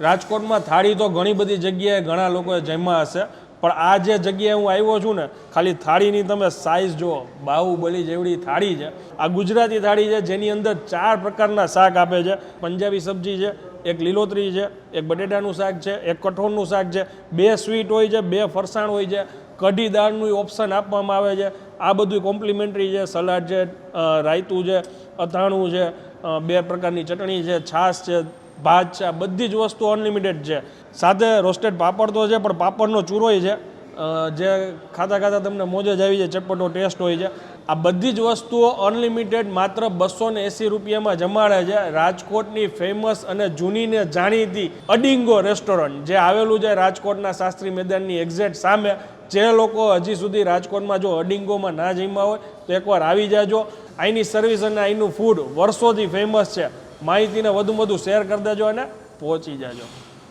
રાજકોટમાં થાળી તો ઘણી બધી જગ્યાએ ઘણા લોકોએ જમ્યા હશે, પણ આ જે જગ્યાએ હું આવ્યો છું ને, ખાલી થાળીની તમે સાઇઝ જુઓ, બાહુબલી જેવડી થાળી છે. આ ગુજરાતી થાળી છે, જેની અંદર ચાર પ્રકારના શાક આપે છે. પંજાબી સબ્જી છે, એક લીલોતરી છે, એક બટેટાનું શાક છે, એક કઠોળનું શાક છે, બે સ્વીટ હોય છે, બે ફરસાણ હોય છે. કઢી દાળનું ઓપ્શન આપવામાં આવે છે. આ બધું કોમ્પ્લિમેન્ટરી છે, સલાડ છે રાયતું છે, અથાણું છે બે પ્રકારની ચટણી છે, છાશ છે ભાત છે બધી જ વસ્તુ અનલિમિટેડ છે. સાથે રોસ્ટેડ પાપડ તો છે, પણ પાપડનો ચૂરોય છે. જે ખાતા ખાતા તમને મોજ જ આવી જાય, ચટપટો ટેસ્ટ હોય છે. આ બધી જ વસ્તુઓ અનલિમિટેડ માત્ર બસો ને એંસી રૂપિયામાં જમાડે છે. રાજકોટની ફેમસ અને જૂની ને જાણીતી અડિંગો રેસ્ટોરન્ટ જે આવેલું છે રાજકોટના શાસ્ત્રી મેદાનની એક્ઝેક્ટ સામે. જે લોકો હજી સુધી રાજકોટમાં જો અડિંગોમાં ના જમ્યા હોય, તો એકવાર આવી જાજો. અહીંની સર્વિસ અને અહીંનું ફૂડ વર્ષોથી ફેમસ છે. માહિતીને વધુમાં વધુ શેર કરી દેજો અને પહોંચી જાજો.